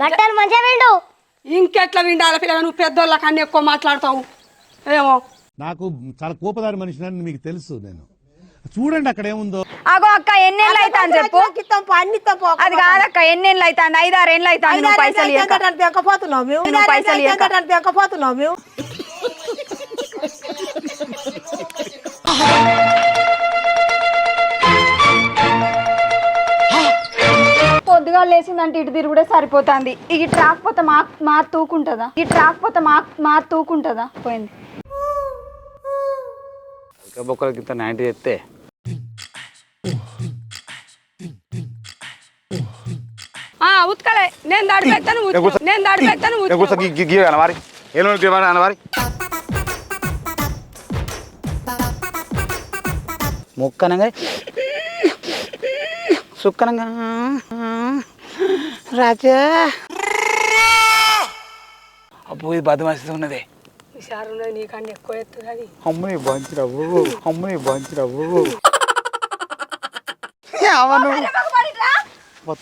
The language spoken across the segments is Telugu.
బట్టలు మంచిగా విండు. ఇంకెట్లా విండాలి పిల్లగా నువ్వు పెద్దోళ్ళ కన్నా ఎక్కువ మాట్లాడతావు. ఏమో. నాకు చాలా కోపదారి మనిషిని మీకు తెలుసు నేను. చూడండి అక్కడ ఏముందో. అగో అక్క ఎన్నేళ్ళు అవుతా అని చెప్పు. అది కాదక్క ఎన్నేళ్ళు అవుతాంది ఐదారు ఏళ్ళు అవుతాంది నువ్వు పైసలు అయితే మేము. నువ్వు ఐదారు పైసలు అయితే పొద్దుగా లేచిందంటే ఇటు తిరుగుడే సరిపోతుంది. ఇటు రాకపోతే మా మా తూకుంటుందా? ఇటు రాకపోతే మా మా తూకుంటుందా? పోయింది. బొక్కలకి ఇంత నైంటీ చెప్తే ఆ ఉతకలే. నేను దాడి పెడతాను ఉతుకు. నేను దాడి పెడతాను అనవారి అనవారి ముక్కనంగా సుక్కనంగా. రాజా. అబ్బో ఇది బద్దమాసి ఉన్నదే. హుషారున్నది నీకన్నా ఎక్కువ ఎత్తు అది అమ్మని బంచిరావు అమ్మని బంచిరావు అవను?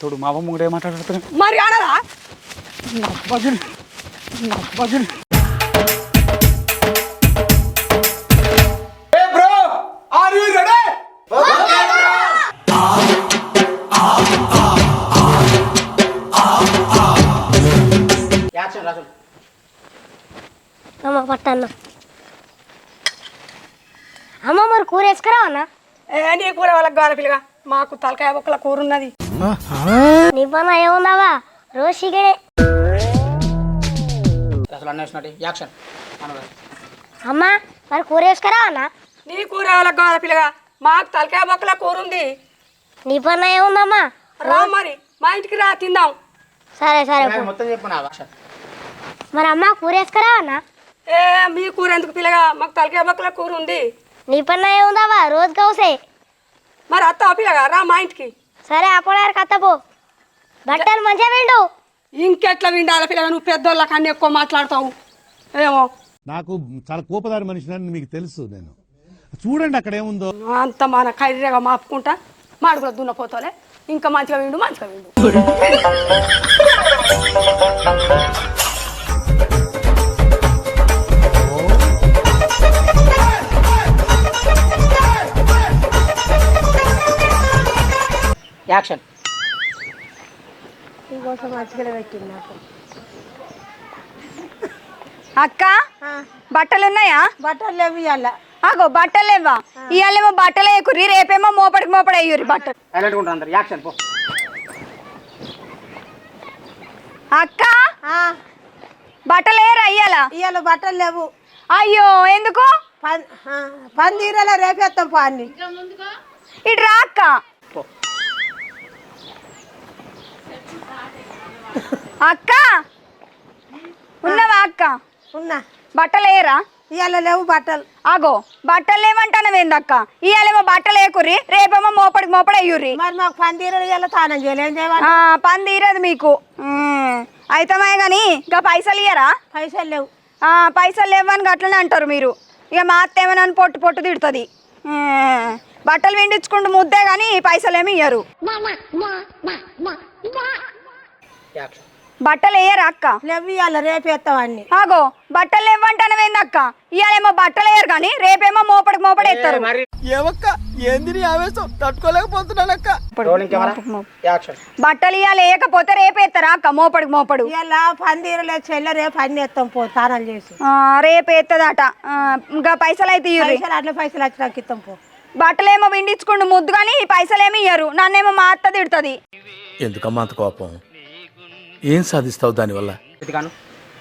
తోడు మా అమ్మ కూడా ఏమాట్లాడుతున్నాడు మరి అనరా అమ్మ పట్టన్న అమ్మ మరి కూర వేసుకురావు అన్న? నీ కూర వాళ్ళకి కావాలి పిల్లగా. మాకు తలకాయ బొక్కల కూర ఉన్నది. నీ పని ఏముందావా రోజు చికెనే అసలు అన్నేసినట్టు యాక్షన్. అమ్మ మరి కూర వేసుకురావు అన్న? నీ కూర వాళ్ళకి కావాలి పిల్లగా. మాకు తలకాయ బొక్కల కూర ఉంది. నీ పని ఏముందమ్మా రా మరి మా ఇంటికి రా తిందాం. సరే సరే. మొత్తం చెప్పు మరి అమ్మ కూర వేసుకురావు అన్న? ఏ మీ కూర ఎందుకు పిల్లగా? మాకు తలకాయ బొక్కల కూర ఉంది. నీ పని ఏముందావా రోజు కౌసే మరి అత్త పిల్లగా? రా మా ఇంటికి. సరే అప్పుడు కత్తపో బట్టలు మంచిగా విండు ఇంకెట్లా విండాలి పిల్లగా? నువ్వు పెద్దోళ్ళ కన్నా ఎక్కువ మాట్లాడతావు. ఏమో. నాకు చాలా కోపదారి మనిషిని మీకు తెలుసు నేను. చూడండి అక్కడ ఏముందో. అంత మన కర్రీగా మాపుకుంటా మాడుగులో దున్నపోతాలే ఇంకా మంచిగా విండు మంచిగా విండు యాక్షన్. పెట్టింది నాకు. అక్క బట్టలు ఉన్నాయా బట్టలు లేవు ఇవాళ అగో బట్టలు లేవా? ఇవాళేమో బట్టలు వేయకుర్రి రేపేమో మోపడికి మోపడి అయ్యూరి బట్టలు. అందరు. యాక్షన్ పో. అక్క బట్టలు ఏరా అయ్యాలా ఇవాళ బట్టలు లేవు. అయ్యో ఎందుకు? పని పని తీరేలా రేపేస్తాం పా అన్ని ఇటు రా అక్క. అక్క! ఉన్నవా అక్క? ఉన్నా. బట్టలు ఏరా ఇవాళ లేవు బట్టలు. ఆగో బట్టలు ఏమంటానవేందక్క ఇవాళేమో బట్టలు వేయకుర్రి రేపేమో మోపడికి మోపడి అయ్యూరి మరి మాకు పని తీరేలా ఇవాళ తానం చేయాలి ఆ, పని తీరదు మీకు. అయితమే కానీ ఇంకా పైసలు ఇయ్యరా? పైసలు లేవు. ఆ, పైసలు లేవని అట్లనే అంటారు మీరు. ఇక మా అత్త ఏమైనా అని పొట్టు పొట్టు తిడుతుంది. బట్టలు విండించుకుంటూ ముద్దే కానీ పైసలు ఏమి ఇయ్యరు యాక్షన్ బట్టలు వేయరా అక్క? లేవు ఇవాళ రేపేస్తాం అన్ని ఆగో బట్టలు లేవంటానవేంది అక్క? ఇవాళేమో బట్టలు వేయరు కానీ రేపేమో మోపడికి మోపడి ఎత్తారు మరి? ఏమక్క ఏంది నీ ఆవేశం? తట్టుకోలేకపోతున్నానక్క రోలింగ్ కెమెరా? యాక్షన్ బట్టలు ఇవాళ వేయకపోతే రేపు ఎత్తారా అక్క? మోపడికి మోపడు. పని తీరలేదు చెల్లె రేపు అన్ని ఎత్తాం పో తానాలు చేసి. ఆ, రేపు ఎత్తదట ఆ, ఇంకా పైసలు అయితే పైసలు అట్లా పైసలు వచ్చినాక ఇస్తాం పో. బట్టలేమో విండించుకుంటూ ముద్దు కానీ పైసలు ఏమి ఇయ్యరు. నన్నేమో మా అత్త తిడుతుంది. ఎందుకమ్మా అంత కోపం? ఏం సాధిస్తావు దానివల్ల? ఇదిగాను.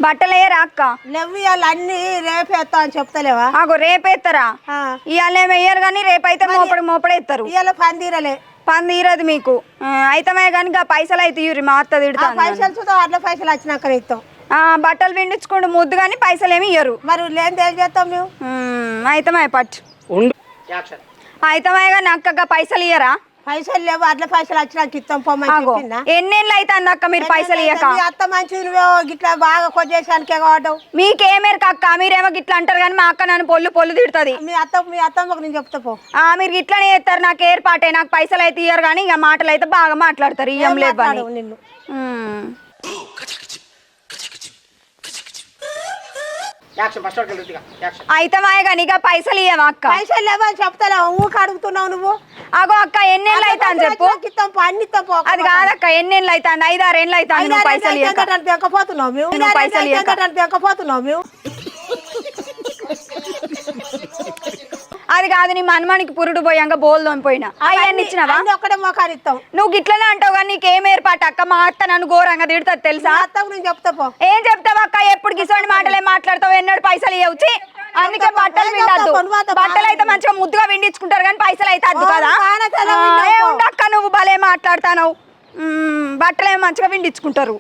బట్టలు వేయరా అక్క? ఇవాళ అన్ని రేపేస్తాం అని చెప్తలేవా? ఆగో. ఇవాళ కానీ రేపు అయితే మోపడి మోపడి ఎత్తారు ఇవాళ పని తీరలే. పని తీరదు మీకు. ఆ, అయితమే కానీ పైసలు అయితే ఇయ్యరు మా అత్త పైసలు చూద్దాం అట్లా పైసలు వచ్చినాక ఇస్తాం. ఆ, బట్టలు విండించుకుంటూ ముద్దు కానీ పైసలు ఏమి ఇయ్యరు. మరి లేనిది ఏం చేస్తాం మేము అయితమే పట్టు. అయితమే కానీ అక్కగా పైసలు ఇయ్యరా? పైసలు లేవు అట్లా పైసలు వచ్చినాక ఇస్తాం పోమని ఆగో. చెప్పిందా? ఎన్నేళ్ళు అవుతుంది అక్క మీరు పైసలు ఇయ్యక? మీ అత్త మంచి గిట్లా బాగా కొద్దేశానికే కావడం మీకేమేరు అక్క? మీరేమో గిట్లా అంటారు కానీ మా అక్క నన్ను పొల్లు పొల్లు తిడుతుంది. మీ అత్త మీ అత్తమ్మకు నేను చెప్తా పో. ఆ, మీరు ఇట్లనే చేస్తారు నాకు ఏర్పాటే నాకు పైసలు అయితే ఇయ్యరు కానీ ఇక మాటలు అయితే బాగా మాట్లాడతారు. ఇయ్యం మాట్లాడవు నిన్ను ఉమ్. యాక్షన్ ఫస్ట్ వరకు రుతిక యాక్షన్ అయితే మాయ కానీ ఇక పైసలు ఇయ్యవా అక్క? పైసలు లేవని చెప్తారా ఊరికి అడుగుతున్నావు నువ్వు? అగో అక్క ఎన్నేళ్ళు అవుతా అని చెప్పు. అన్ని. అది కాదక్క ఎన్నేళ్ళు ఐదారు ఏళ్ళు అవుతాంది నువ్వు ఐదారు పైసలు అయితే మేము నువ్వు ఐదారు పైసలు అయితే ఇయ్యక. అంటే దెక్కపోతున్నావు మేము అది కాదు నీ మనమానికి పురుడు పోయాక బోల్ తోమిపోయినా. అవన్నీ ఇచ్చినావా? అన్ని ఒక్కడే మొఖాలు ఇస్తాం నువ్వు గిట్లనే అంటావు కానీ నీకేం ఏర్పాటు అక్క? మా అత్త నన్ను ఘోరంగా తిడుతుంది తెలుసా? అత్తకు నేను చెప్తా పో. ఏం చెప్తావు అక్క? ఎప్పుడు గిసోని మాటలే మాట్లాడతావు? ఎన్నడు పైసలు ఇవ్వచ్చి అందుకే బట్టలు విండద్దు బట్టలు అయితే మంచిగా ముద్దుగా విండించుకుంటారు కానీ పైసలు అయితే అద్దు కదా? ఉండక్క నువ్వు భలే మాట్లాడతావు బట్టలు ఏమో మంచిగా విండించుకుంటారు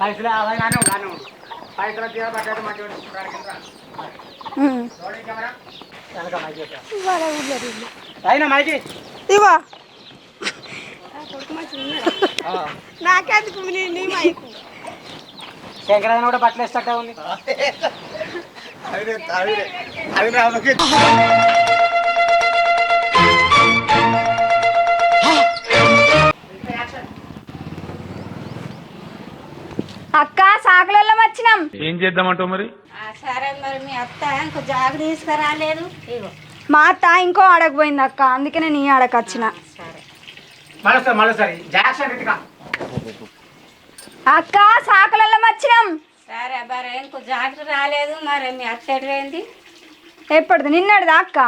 పైసలు అలాగానే ఉండాలి పైసలు తీరా పట్టడం మంచిగా ఉమ్. అయినా మైకి? ఇగో నాకెందుకు నీ నీ మైకు? శంకరాయన కూడా బట్టలు వేస్తట్టే ఉంది. అక్క సాకులలో వచ్చినాం. ఏం చేద్దామంటావు మరి? సరే మరి మీ అత్త ఇంకో జాగు తీసుకురాలేదు. ఇగో. మా అత్త ఇంకో ఆడకపోయింది అక్క అందుకే నేను ఈ ఆడకు వచ్చిన. మరోసారి మరోసారి. యాక్షన్ రుతిక అక్క సాకులలో వచ్చినాం. సరే మరి ఇంకో జాగ్రత్త రాలేదు. మరి మీ అత్త ఎటువైంది? ఎప్పటిది? నిన్నటిదా అక్క?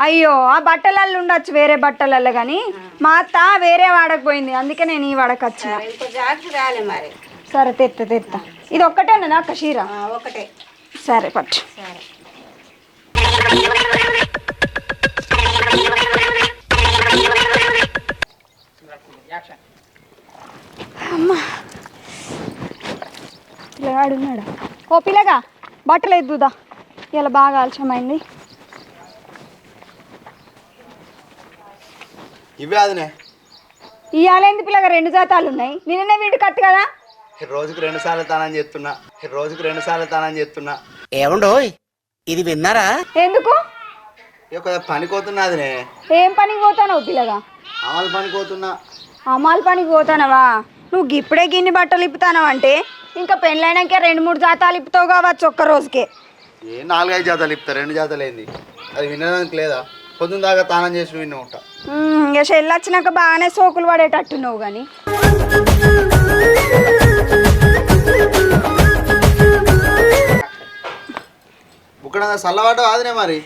అయ్యో ఆ బట్టలల్లో ఉండొచ్చు వేరే బట్టలల్లో కానీ మా అత్త వేరే వాడకపోయింది అందుకే నేను ఈ వాడకు వచ్చిన. ఇంకో జాగ్రత్త రాలే మరి. సరే తెత్త తెత్త. ఇది ఒక్కటేనా అక్క షీర ఒకటే సరే పట్టు. సరే. యాక్షన్ పిల్లగాడు ఉన్నాడు? ఓ పిల్లగా బట్టలు ఎద్దుదా ఇలా బాగా ఆలస్యమైంది. ఇవే అదినే. ఇవాళేంది పిల్లగా రెండు జాతాలు ఉన్నాయి నిన్ననే వీడి కట్టు కదా. రోజుకు రెండు సార్లు తానని చెప్తున్నా రోజుకు రెండు సార్లు తానని చెప్తున్నా ఏమండోయ్? ఇది విన్నారా? ఎందుకు? పోతున్నా అదినే ఏం పనికి పోతానవు పిల్లగా? అమలు పనికి పోతున్నా. అమ్మాల పనికి పోతానవా? నువ్వు ఇప్పుడే గిన్ని బట్టలు ఇప్పుతానవు అంటే ఇంకా పెళ్ళైనాక రెండు మూడు జాతాలు ఇప్పుతావు కావచ్చు ఒక్క రోజుకే. ఏ నాలుగైదు జాతలు ఇప్తా రెండు జాతలు ఏంది? అది వినడానికి లేదా? పొద్దున్న దాకా తానం చేసి విన్న ఉంటా ఇక చెల్లి వచ్చినాక బాగానే సోకులు పడేటట్టు నువ్వు కానీ చల్లవాడు మరి.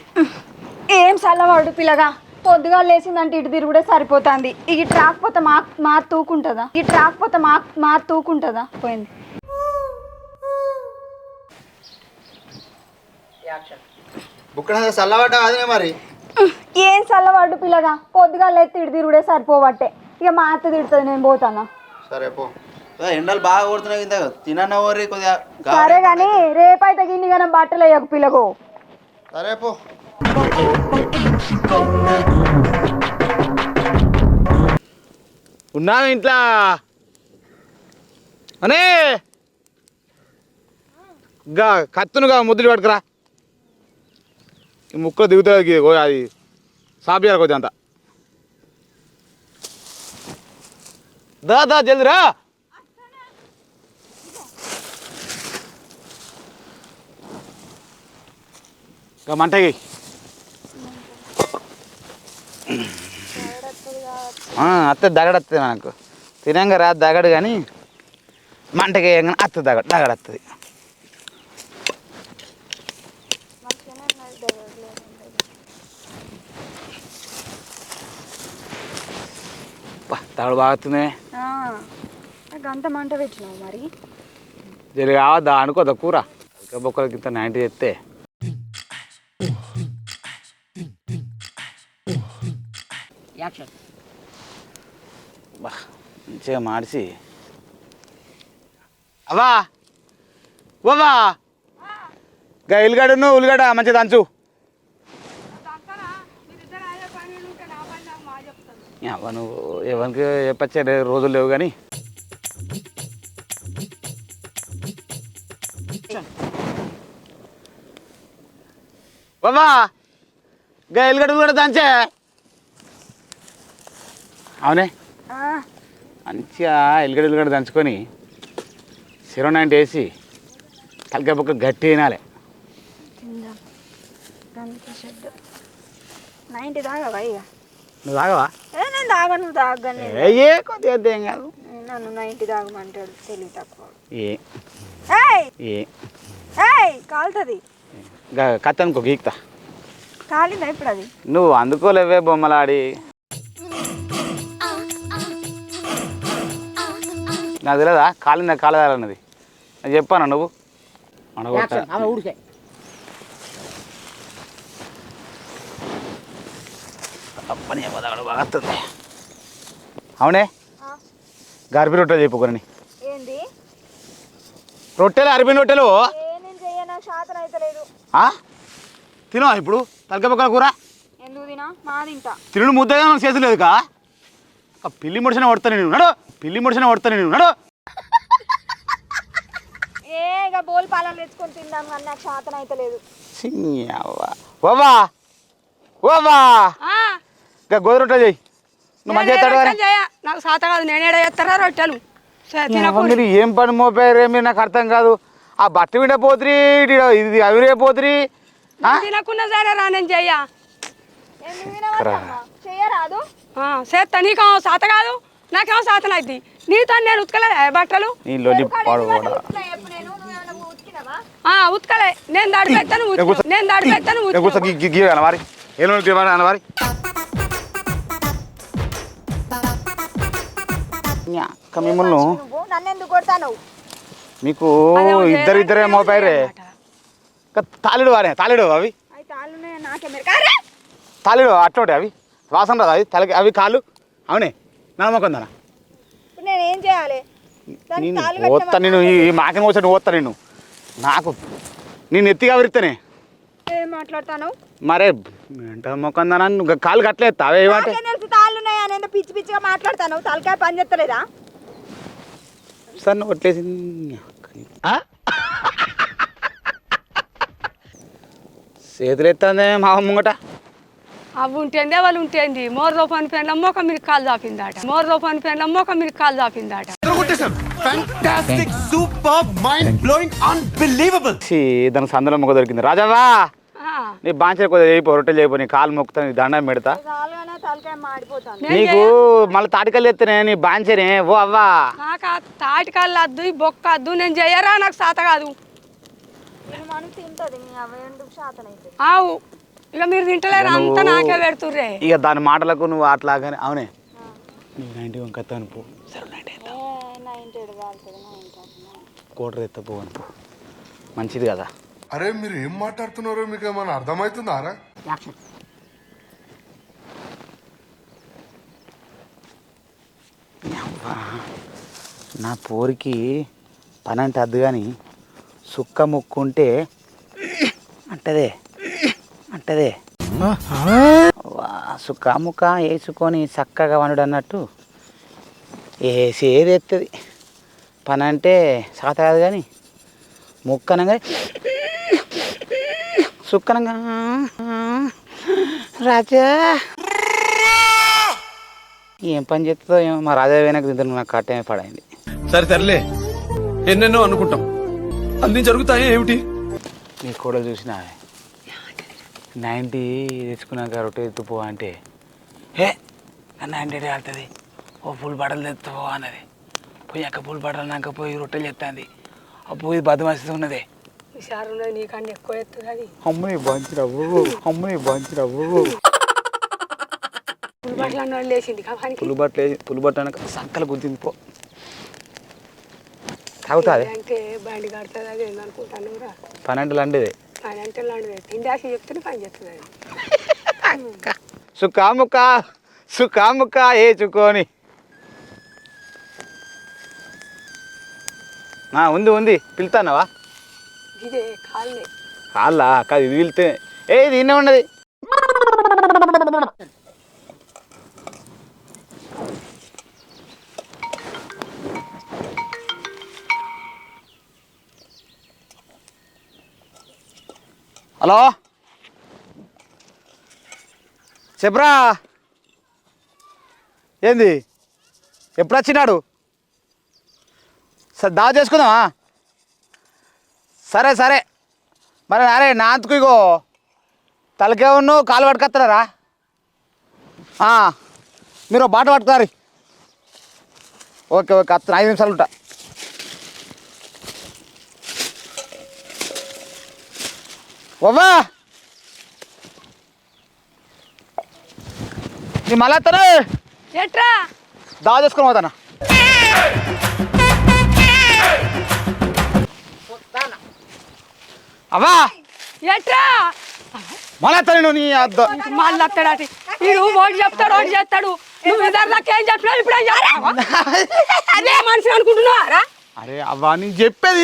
ఏం చల్లవాడు పిల్లగా? పొద్దుగా లేచిందంటే ఇటు తిరుగుడే సరిపోతుంది. ఇటు రాకపోతే మా మా తూకుంటుందా? ఇటు రాకపోతే మా మా తూకుంటుందా? పోయింది. బుక్కడ చల్లవాడు అదినే మరి. ఏం చల్లవాడు పిల్లగా పొద్దుగా లేస్తే ఇటు తిరుగుడే సరిపోవట్టే. ఇక మా అత్త తిడుతుంది నేను పోతానా? సరే పో. ఏ, ఎండలు బాగా కొడుతున్నాయి ఇంత తినన్న ఓరి కొద్దిగా గా- సరే కానీ రేపైతే గిన్ని కానీ బట్టలు వేయకు పిల్లగో సరే పో. ఉన్నా ఇంట్లో? అనే! గా కత్తునుగా ముద్దులు పట్టుకురా. ఈ ముక్కలు దిగుతుంది అది. సాపు కొద్ది అంత. దా దా జల్ది రా ఇంకా మంటకి అత్త దగడత్తది మనకు తినంగా రా దగడు కానీ మంటకి వేయంగానే అత్త దగడు దగడత్తది. దగడు బాగుతుంది. గంట మంట పెట్టినావు మరి. జరి కావద్దా? అనుకోదా కూర? బొక్కలకి ఇంత నైంటీ చెప్తే మంచిగా మార్చి. అవా ఓవా గా ఉల్లిగడ్డను ఉల్లిగడ్డ మంచిగా దంచు. అవ్వ నువ్వు ఎవరికి చెప్పచ్చే రోజులు లేవు కానీ. బాబా గా ఎల్లిగడ్డ కూడా దంచే. అవునే? మంచిగా ఎల్లిగడ్డ ఎల్లిగడ్డ దంచుకొని సిరో నైంటీ వేసి తలకాయ బొక్క గట్టి తినాలి. నువ్వు తాగవా? నేను తాగని ఏ కొద్దిగా వద్దు, ఏం కాదు నన్ను నైంటీ దాగమంటాడు తెలివి తక్కువ. ఏ. ఏయ్! ఏ. ఏయ్! కాలుతుంది. గా- కత్తి అనుకో గీక్తా. కాలిందా ఇప్పుడు అది నువ్వు అందుకోలేవే బొమ్మలాడి. నాకు తెలియదా కాలిందా కాలేదన్నది నేను చెప్పాను నువ్వు? అనగొట్టా పని బాగా వస్తుంది అవునే? గర్భి రొట్టెలు చెప్పుకొని ఏంది? రొట్టెలు? అరబిన్ రొట్టెలు? తినవా ఇప్పుడు? తలకాయ పక్కల కూర? ఎందుకు తినా? మా తింటా. తిరుడు ముద్దగా మనకు చేసలేదు కా పిల్లి ముడిసిన కొడతా నేను. నడు. పిల్లి ముడిసిన కొడతా నేను. నడు. ఏ ఇక బోల్ పాలలు తెచ్చుకొని తిందాం కానీ నాకు శాతం అయితే లేదు ఓవా ఓవా ఆ, ఇంకా గోధుమ రొట్టెలు చెయ్యి నువ్వు మంచిగా నేనే. నాకు సాత కాదు నేనేడ చేస్తారా రొట్టెలు? సరే, తినకు. మీరు ఏం పని మోపారు మీరు నాకు అర్థం కాదు. ఆ బట్ట విండ పోతురి ఇది అవిరే పోతురి తినకున్నా సరే రా నేను చెయ్య. తినవద్దమ్మా చెయ్యరాదు. చేస్తా నీకేమో సాత కాదు నాకేమో సాతన అయింది నీతో నేను ఉతకలే బట్టలు? నీ లొల్లి పాడు కూడా ఎప్పుడు నేను? నువ్వేమన్నా ఉతికినావా? ఆ ఉతకలే. నేను దాడి పెడతాను నేను. నేను దాడి పెడతాను నేను కూర్చో అనవారి ఏం గీ అక్క మిమ్మల్ని మీకు ఇద్దరు ఇద్దరే మోపారే తాలిడు వారే తాలిడు అవి. తాలిడు అట్టోటి అవి. వాసన రాదు అవి తలకి అవి కాళ్ళు. అవునే ఇప్పుడు నేను ఏం చేయాలి? నేను ఓత్తా నేను ఈ మాకని వచ్చాడు ఓత్తా నేను. నాకు నేను ఎత్తిగా విరితేనే. ఏం మాట్లాడతాను మరే ఏంట మొక్కందనా నువ్వు కాళ్ళు కట్టలేదు అవే ఏమంటే నాకేం తెలుసు తాళ్ళు ఉన్నాయా నేను పిచ్చి పిచ్చిగా మాట్లాడతాను. తలకాయ పని చేస్తలేదా? సన్న కొట్టేసింది చేతులు ఎత్తాందే మా ముంగట. అవి ఉంటేందే వాళ్ళు ఉంటేంది. మోర్ రూపాయలు పెండ్ల మొక్క మీరు కాలు చాపిందాట మోర్ రూపాయలు పెండ్ల మొక్క మీరు కాలు చాపిందాట ఛీ, దానికి సందులో మొక్క దొరికింది. రాజావా! నీ బాంచే కొద్దిగా చేయిపో రొట్టెలు చేయిపో నీ కాలు మొక్కుతా నీ దండం పెడతా. నీకు మళ్ళీ తాటికల్లు ఎత్తనే నీ బాంచనే ఓ అవ్వా. నాకు ఆ తాటి కాళ్ళు అద్దు ఈ బొక్క అద్దు నేను చెయ్యరా? నాకు సాత కాదు. ఆవు. ఇక మీరు తింటలేరు? అంతా నాకే పెడుతుర్రే. ఇక దాని మాటలకు నువ్వు అట్లాగానే అవునే. నువ్వు నైంటీ వంకత్తా అనుకో సరే నైంటీ ఎత్తా నా ఇంటి కాలుతుంది నా ఇంటి కోటర్ ఎత్తా పో అనుకో. మంచిది కదా. అరే మీరు ఏం మాట్లాడుతున్నారో మీకు ఏమైనా అర్థమవుతుందారా నా పోరికి పని అంటే అద్దు కానీ సుక్క ముక్కుంటే అంటదే అంటదే. సుక్క ముక్క వేసుకొని చక్కగా వండు అన్నట్టు వేసి ఏది ఎత్తుంది. పని అంటే సాత కాదు కానీ ముక్కనంగా సుక్కనంగా రాజా ఏం పని చేస్తుందో ఏమో మా రాజా వెనక తింటాను నాకు కట్టమే పడైంది. సరే తరలే ఎన్నెన్నో అనుకుంటాం. అన్ని జరుగుతాయి ఏమిటి? నీ కూడా చూసిన? నైంటీ తెచ్చుకున్నాక రొట్టె ఎత్తుపో అంటే హే నైంటీ ఆడుతుంది? ఓ ఫుల్ బట్టలు తెత్తుపో అన్నది. పోయి అక్క బట్టలు నాక పోయి రొట్టెలు చెప్తాంది అప్పు ఇది బద్దమస్తు ఉన్నదే. హుషారు ఉన్నది నీకన్నా ఎక్కువ ఎత్తు అది అమ్మని బంచిరావు అమ్మని బంచిరావు పులిబట్టలు అన్న లేచింది కాబట్టి పులు బట్టలు వేసి- పులు బట్ట అనక సంకలు గుద్దింది పో. తాగుతుంది అంటే బండి కడుతుంది అది ఏందనుకుంటాను రా పన్నెండు లాంటిదే. పని అంటే లాంటిది. తిండాసి చెప్తే పని చేస్తుంది అది. సుఖాముఖ సుఖాముఖ ఏచుకొని. ఆ, ఉంది ఉంది. పిలుతానవా ఇదే కాళ్ళే కాళ్ళ కాదు ఇది పిలితే ఏ ఇది ఉన్నది. హలో? చెప్పరా? ఏంది? ఎప్పుడు వచ్చినాడు సరే దా చేసుకుందామా? సరే సరే. మరి అరే నాంతకు ఇగో తలకే ఉన్ను కాలు పట్టుకొస్తున్నారా మీరు బాట పట్టుకున్నారు ఓకే ఓకే అత్తను ఐదు నిమిషాలు ఉంటా. ఓవా నీ మళ్ళీ అత్తను ఎట్రా? దావ చేసుకొని పోతానా? అవ్వా! ఎట్రా? మళ్ళీ అత్తను నువ్వు నీ అద్ద మళ్ళీ వస్తాడటి వీడు ఓడి చెప్తాడు ఓడి చేస్తాడు. నువ్వు ఇద్దరు ఏం చెప్పినావు? ఇప్పుడు అదే మనిషి అనుకుంటున్నావారా అరే అవ్వా నేను చెప్పేది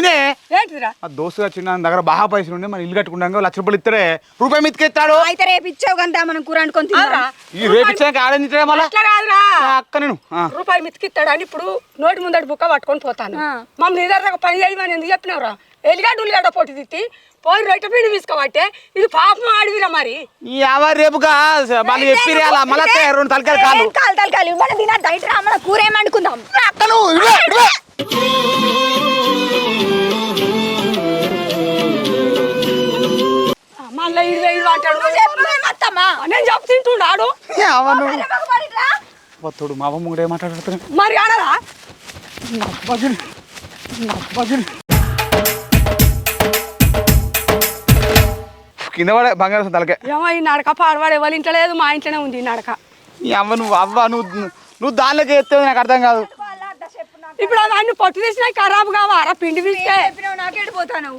నే ఏంటిరా ఆ దోస్తుగా చిన్న దాని దగ్గర బాగా పైసలు ఉండే మన ఇల్లు కట్టుకున్నాక లక్ష రూపాయలు ఇస్తాడే రూపాయి ఇస్తాడు. అయితే రేపు ఇచ్చావు కదా మనం కూర తిందాం. ఈ రేపు ఇచ్చాక ఇస్తాడే మళ్ళా? కాదురా. ఆ అక్క నేను. రూపాయి మితికిస్తాడు అని ఇప్పుడు నోటి ముందటి బుక్క పట్టుకొని పోతాను. మమ్మల్ని ఇద్దరు పని చేయమని ఎందుకు చెప్పినవరా? ఎలిగడ్డ ఉల్లిగడ్డ పొట్టి తిట్టి పోయి రొట్టె పిండి తీసుకోబట్టే ఇది పాపం ఆడివిరా మరి. ఈ అవ్వ రేపుగా మళ్ళీ చెప్పి రెండు తలకాయలు కాలు కాలు తలకాలు మనం తిన బయట రా మన కూర ఏమండుకుందాం అక్క అంటాడు నేను చెప్పు తింటుండు ఆడు? నువ్వు. వత్తుడు మా అవ్వ కూడా ఏమాట్లాడుతున్నా మరి ఆడరా కింద పడే బంగారం తలకే. ఏమో ఈ నడక పాడవాడు ఎవరి ఇంట్లో లేదు మా ఇంట్లోనే ఉంది ఈ నడక. ఈ అవ్వ నువ్వు అవ్వ నువ్వు నువ్వు దానిలోకి ఎత్తేది నాకు అర్థం కాదు. ఇప్పుడు అన్ని పొట్టు తీసినా ఖరాబ్ కావారా పిండి పిస్తే నాకెడిపోతాను